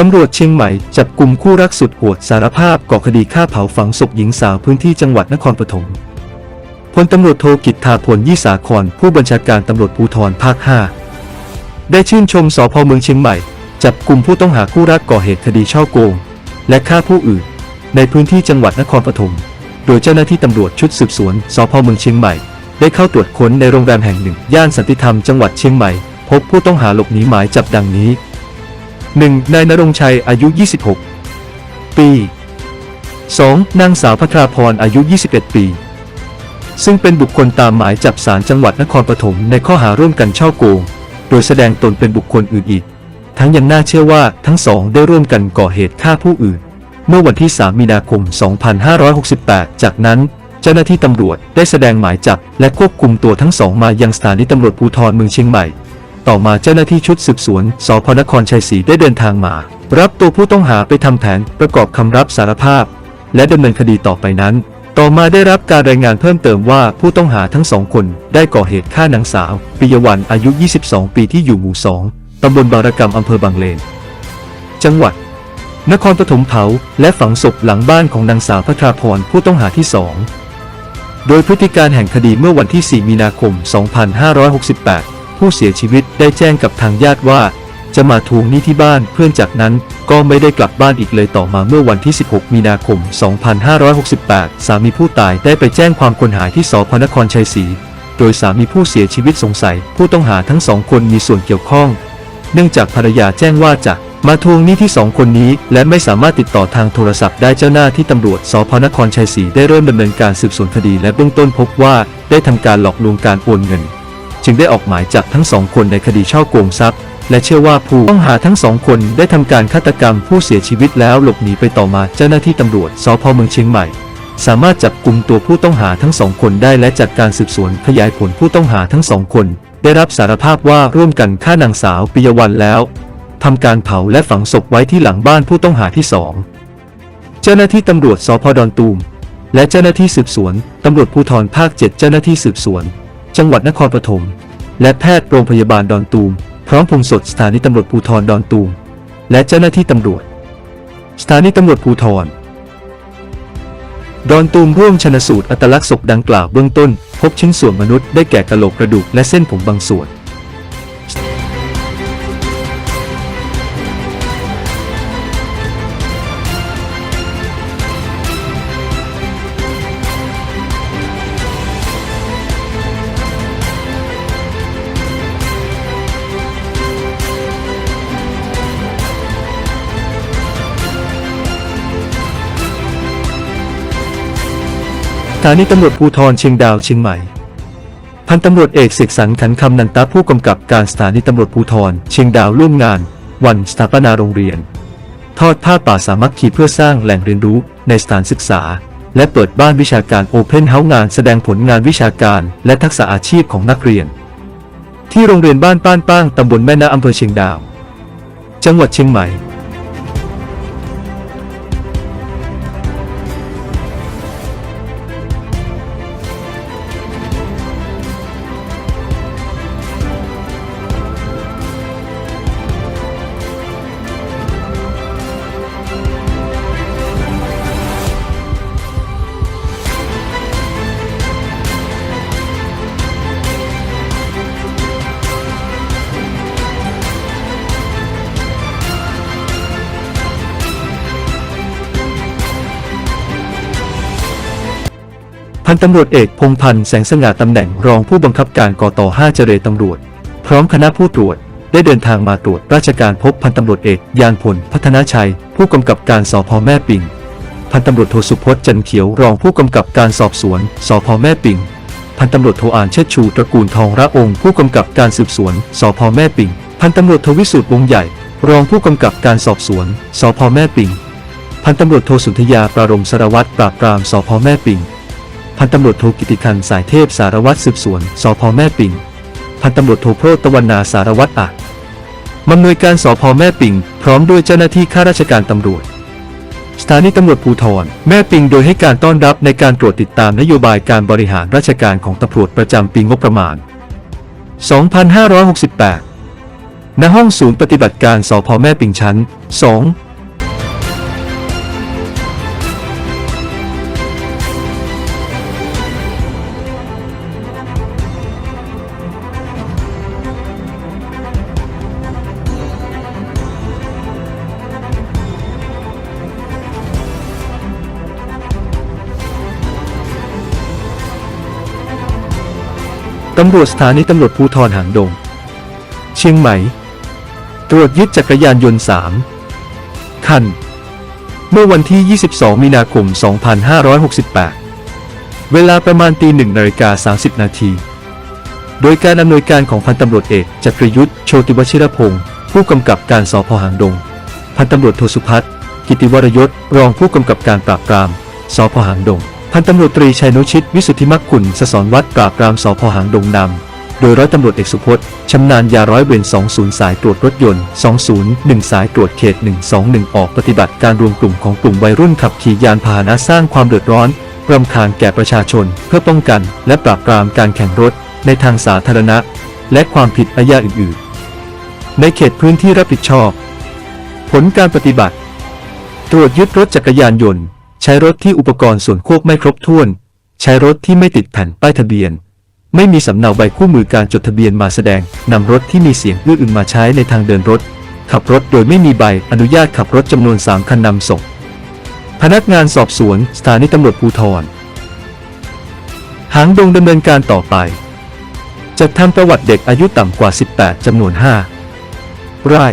ตำรวจเชียงใหม่จับกลุ่มคู่รักสุดโหดสารภาพก่อคดีฆ่าเผาฝังศพหญิงสาวพื้นที่จังหวัดนครปฐมพลตำรวจโทกิตทาพลยี่สาครผู้บัญชาการตำรวจภูธรภาค 5 ได้ชื่นชมสพเมืองเชียงใหม่ จับกลุ่มผู้ต้องหาคู่รักก่อเหตุคดีช่อโกง และฆ่าผู้อื่น ในพื้นที่จังหวัดนครปฐมโดยเจ้าหน้าที่ตำรวจชุดสืบสวนสพเมืองเชียงใหม่ ได้เข้าตรวจค้นในโรงแรมแห่งหนึ่ง ย่านสันติธรรมจังหวัดเชียงใหม่ พบผู้ต้องหาหลบหนีหมายจับดังนี้ 1. นายนรงชัยอายุ 26 ปี 2. นางสาวพัทราพรอายุ 21 ปี ซึ่งเป็นบุคคลตามหมายจับศาลจังหวัดนครปฐมในข้อหาร่วมกันช่อโกง โดยแสดงตนเป็นบุคคลอื่นอีก ทั้งยังน่าเชื่อว่าทั้งสองได้ร่วมกันก่อเหตุฆ่าผู้อื่น เมื่อวันที่ 3 มีนาคม 2568 จากนั้นเจ้าหน้าที่ตำรวจได้แสดงหมายจับและควบคุมตัวทั้งสองมายังสถานีตำรวจภูธรเมืองเชียงใหม่ ต่อมาเจ้าหน้าที่ชุดสืบสวนสพนครชัยศรีได้เดินทางมา รับตัวผู้ต้องหาไปทำแผนประกอบคำรับสารภาพ และดำเนินคดีต่อไปนั้น ต่อมาได้รับการรายงานเพิ่มเติมว่าผู้ต้องหาทั้งสองคนได้ก่อเหตุฆ่านางสาวปิยวันอายุ 22 ปีที่อยู่หมู่ 2 ตำบลบางระกำอำเภอบางเลน จังหวัด นครปฐมเผาและฝังศพหลังบ้านของนางสาวพัทราพรผู้ต้องหาที่สองโดยพฤติการแห่งคดีเมื่อวันที่ 4 มีนาคม 2568 ผู้เสียชีวิตได้แจ้งกับทางญาติว่า จะมาทวงหนี้ที่บ้านเพื่อนจากนั้นก็ไม่ได้กลับบ้านอีกเลยต่อมาเมื่อวันที่ 16 มีนาคม 2568 สามีผู้ตายได้ไปแจ้งความคนหายที่สพนครชัยศรีโดยสามีผู้เสียชีวิตสงสัย ผู้ต้องหาทั้งสองคนมีส่วนเกี่ยวข้อง เนื่องจากภรรยาแจ้งว่าจะมาทวงหนี้ที่สองคนนี้ และไม่สามารถติดต่อทางโทรศัพท์ได้เจ้าหน้าที่ตำรวจสพนครชัยศรีได้เริ่มดำเนินการสืบสวนคดีและเบื้องต้นพบว่าได้ทำการหลอกลวงการโอนเงิน จึงได้ออกหมายจับทั้งสองคนในคดีช่อโกงทรัพย์ และเชื่อว่าผู้ต้องหาทั้งสองคนได้ทำการฆาตกรรมผู้เสียชีวิตแล้วหลบหนีไปต่อมาเจ้าหน้าที่ตำรวจสพเมืองเชียงใหม่ สามารถจับกลุ่มตัวผู้ต้องหาทั้งสองคนได้และจัดการสืบสวนขยายผลผู้ต้องหาทั้งสองคน ได้รับสารภาพว่าร่วมกันฆ่านางสาวปิยวันแล้วทำการเผาและฝังศพไว้ที่หลังบ้านผู้ต้องหาที่สองเจ้าหน้าที่ตำรวจสพดอนตูม และเจ้าหน้าที่สืบสวนตำรวจภูธรภาค 7 เจ้าหน้าที่สืบสวน จังหวัดนครปฐม และแพทย์โรงพยาบาลดอนตูม พร้อมพงศดสถานีตำรวจภูธรดอนตูม และเจ้าหน้าที่ตำรวจ สถานีตำรวจภูธรดอนตูมร่วมชนสูตรอัตลักษณ์ศพดังกล่าวเบื้องต้น พบชิ้นส่วนมนุษย์ได้แก่กะโหลกกระดูกและเส้นผมบางส่วน สถานีตำรวจภูธรเชียงดาวเชียงใหม่ พันตำรวจเอกเสกสรรขันคำนันตะผู้กำกับการสถานีตำรวจภูธรเชียงดาวร่วมงาน วันสถาปนาโรงเรียน ทอดผ้าป่าสามัคคีเพื่อสร้างแหล่งเรียนรู้ในสถานศึกษา และเปิดบ้านวิชาการโอเพนเฮาส์งานแสดงผลงานวิชาการ และทักษะอาชีพของนักเรียน ที่โรงเรียนบ้านป้านป้างตำบลแม่นาอำเภอเชียงดาว จังหวัดเชียงใหม่ พันตำรวจเอกพงพันธ์แสงสง่าตำแหน่งรองผู้บังคับการกต5เจรตำรวจ พร้อมคณะผู้ตรวจ ได้เดินทางมาตรวจราชการพบพันตำรวจเอกยานพลพัฒนาชัย ผู้กำกับการสพแม่ปิง พันตำรวจโทสุพจน์จันเขียวรองผู้กำกับการสอบสวนสพแม่ปิง พันตำรวจโทอานเชิดชูตระกูลทองระองค์ผู้กำกับการสืบสวนสพแม่ปิง พันตำรวจโทวิสุทธิ์วงใหญ่ รองผู้กำกับการสอบสวนสพแม่ปิง พันตำรวจโทสุนทยาปรารมสารวัตรปราบปรามสพแม่ปิง พันตำรวจโทกิติคันสายเทพสารวัตรสืบสวนสพแม่ปิง พันตำรวจโทโพตะวันนาสารวัตรอาจมำนวยการสพแม่ปิง พร้อมด้วยเจ้าหน้าที่ข้าราชการตำรวจ สถานีตำรวจภูธรแม่ปิงโดยให้การต้อนรับในการตรวจติดตามนโยบายการบริหารราชการของตำรวจประจำปีงบประมาณ 2568 ณ ห้องศูนย์ปฏิบัติการสพแม่ปิงชั้น 2 ตำรวจสถานีตำรวจภูธรหางดง เชียงใหม่ ตรวจยึดจักรยานยนต์ 3 คัน เมื่อวันที่ 22 มีนาคม 2568 เวลาประมาณตีหนึ่งนาฬิกา 30 นาที โดยการอำนวยการของพันตำรวจเอกจักรยุทธ์โชติวชิรพงศ์ผู้กำกับการสพหางดง พันตำรวจโทสุพัฒน์กิติวรยศรองผู้กำกับการปราบปรามสพหางดง พันตำรวจตรีชัยนุชิต วิสุทธิมักคุณสสอนวัดปราบปรามสพหางดงนำ โดยร้อยตำรวจเอกสุพจน์ชำนาญยาร้อยเวร20 สายตรวจรถยนต์ 201 สายตรวจเขต 121 ออกปฏิบัติการรวมกลุ่มของกลุ่มวัยรุ่นขับขี่ยานพาหนะสร้างความเดือดร้อนรำคาญแก่ประชาชน เพื่อป้องกัน และปราบปรามการแข่งรถในทางสาธารณะ และความผิดอาญาอื่น ๆ ในเขตพื้นที่รับผิดชอบ ผลการปฏิบัติ ตรวจยึดรถจักรยานยนต์ ใช้รถที่อุปกรณ์ส่วนควบไม่ครบถ้วน ใช้รถที่ไม่ติดแผ่นป้ายทะเบียน ไม่มีสำเนาใบคู่มือการจดทะเบียนมาแสดงนำรถที่มีเสียงอื้ออึงมาใช้ในทางเดินรถ ขับรถโดยไม่มีใบอนุญาตขับรถจำนวน 3 คันนำส่ง พนักงานสอบสวน สถานีตำรวจภูธรหางดงดำเนินการต่อไปจัดทำประวัติเด็กอายุต่ำกว่า 18จำนวน 5 ราย